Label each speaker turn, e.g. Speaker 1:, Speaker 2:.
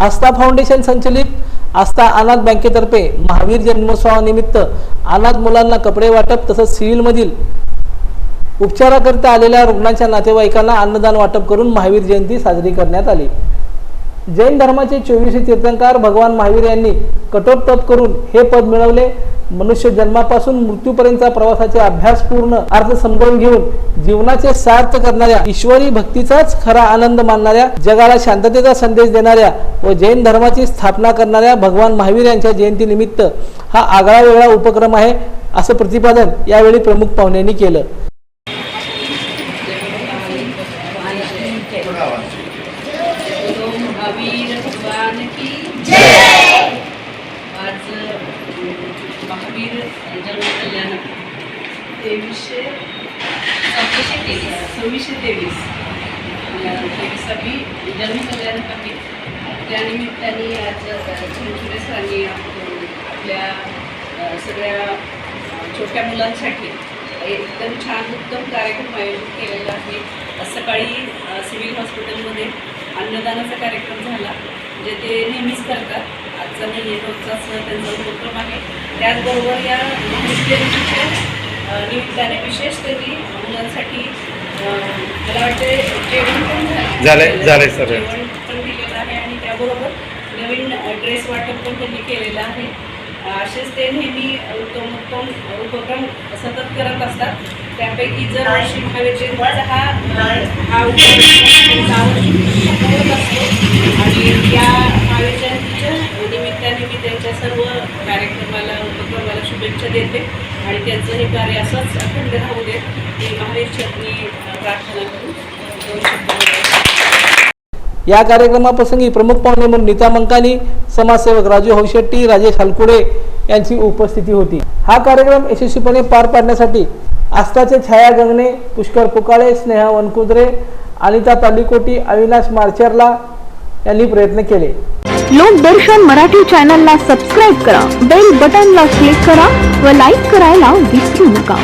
Speaker 1: आस्था foundation संचलित आस्था अनाथ बँकेतर्फे महावीर जन्मोत्सवानिमित्त अनाथ मुलांना कपडे वाटप तसंच सिव्हिलमधील उपचाराकरिता आलेल्या रुग्णांच्या नातेवाईकांना अन्नदान वाटप करून महावीर जयंती साजरी करण्यात आली. जैन धर्माचे चोवीसशे तीर्थंकार भगवान महावीर यांनी कठोर तप करून हे पद मिळवले. मनुष्य जन्मापासून मृत्यूपर्यंतचा प्रवासाचे अभ्यासपूर्ण अर्थ समजावून घेऊन जीवनाचे सार्थ करणाऱ्या ईश्वरी भक्तीचाच खरा आनंद मानणाऱ्या जगाला शांततेचा संदेश देणाऱ्या व जैन धर्माची स्थापना करणाऱ्या भगवान महावीर यांच्या जयंतीनिमित्त हा आगळा वेगळा उपक्रम आहे असं प्रतिपादन यावेळी प्रमुख पाहुण्यांनी केलं.
Speaker 2: महावीर भगवान की जय! आज महावीर जन्म कल्याण तेवीसशे सव्वीसशे तेवीस. सव्वीसशे तेवीस. तेवीसावी जन्म कल्याण आहे त्यानिमित्ताने आज झुंझुरे सरांनी आपल्या सगळ्या छोट्या मुलांसाठी एकदम छान उत्तम कार्यक्रम आयोजित केलेला आहे. सकाळी सिव्हिल हॉस्पिटलमध्ये अन्नदानाचा कार्यक्रम झाला जे ते नेहमीच करतात. आजचा नाही रोजचाच त्यांचा उपक्रम आहे. त्याचबरोबर या निमित्ताने विशेष त्यांनी मुलांसाठी मला वाटते जेवण पण झालं.
Speaker 3: सर.
Speaker 2: जेवण पण दिलेलं आहे आणि त्याबरोबर नवीन ड्रेस वाटप पण त्यांनी केलेलं आहे. असेच ते नेहमी उत्तम उत्तम उपक्रम सतत करत असतात. त्यापैकी जर महावीर जयंतीचा हा हा उपक्रम दरवर्षी होत असतो आणि या महावीर निमित्ताने मी त्यांच्या सर्व कार्यक्रमाला उपक्रमाला शुभेच्छा देते. आणि त्यांचं हे कार्य असंच अखंड राहू दे. ही महावीर चटणी प्रार्थना करून
Speaker 1: या कार्यक्रमाप्रसंगी प्रमुख पाहुणे म्हणून नीता मंकानी समाजसेवक राजू हौशेट्टी राजेश हलकुडे यांची उपस्थिती होती. हा कार्यक्रम यशस्वीपणे पार पाडण्यासाठी आस्थाचे छाया गंगणे पुष्कर पुकाळे स्नेहा वनकुद्रे अनिता तालिकोटी अविनाश मार्चरला यांनी प्रयत्न केले.
Speaker 4: लोकदर्शन मराठी चॅनलला सबस्क्राईब करा बेल बटनला क्लिक करा व लाईक करायला विसरू नका.